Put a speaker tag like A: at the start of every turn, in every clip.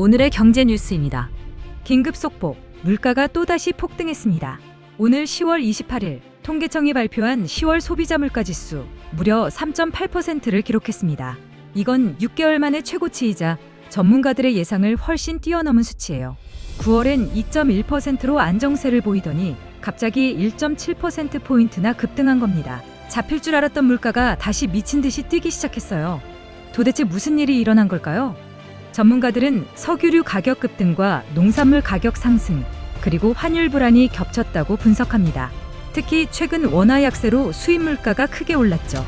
A: 오늘의 경제 뉴스입니다. 긴급 속보, 물가가 또다시 폭등했습니다. 오늘 10월 28일 통계청이 발표한 10월 소비자 물가 지수 무려 3.8%를 기록했습니다. 이건 6개월 만의 최고치이자 전문가들의 예상을 훨씬 뛰어넘은 수치예요. 9월엔 2.1%로 안정세를 보이더니 갑자기 1.7% 포인트나 급등한 겁니다. 잡힐 줄 알았던 물가가 다시 미친 듯이 뛰기 시작했어요. 도대체 무슨 일이 일어난 걸까요? 전문가들은 석유류 가격 급등과 농산물 가격 상승, 그리고 환율 불안이 겹쳤다고 분석합니다. 특히 최근 원화 약세로 수입 물가가 크게 올랐죠.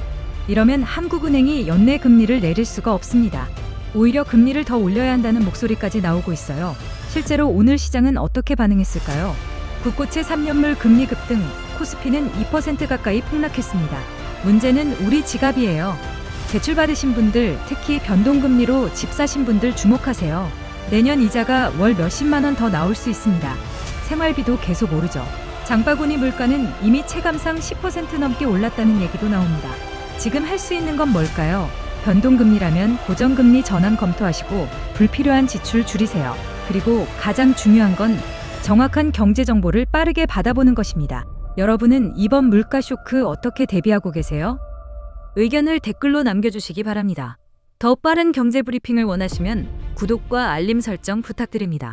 A: 이러면 한국은행이 연내 금리를 내릴 수가 없습니다. 오히려 금리를 더 올려야 한다는 목소리까지 나오고 있어요. 실제로 오늘 시장은 어떻게 반응했을까요? 국고채 3년물 금리 급등, 코스피는 2% 가까이 폭락했습니다. 문제는 우리 지갑이에요. 대출 받으신 분들, 특히 변동금리로 집 사신 분들 주목하세요. 내년 이자가 월 몇십만 원 더 나올 수 있습니다. 생활비도 계속 오르죠. 장바구니 물가는 이미 체감상 10% 넘게 올랐다는 얘기도 나옵니다. 지금 할 수 있는 건 뭘까요? 변동금리라면 고정금리 전환 검토하시고 불필요한 지출 줄이세요. 그리고 가장 중요한 건 정확한 경제 정보를 빠르게 받아보는 것입니다. 여러분은 이번 물가 쇼크 어떻게 대비하고 계세요? 의견을 댓글로 남겨주시기 바랍니다. 더 빠른 경제 브리핑을 원하시면 구독과 알림 설정 부탁드립니다.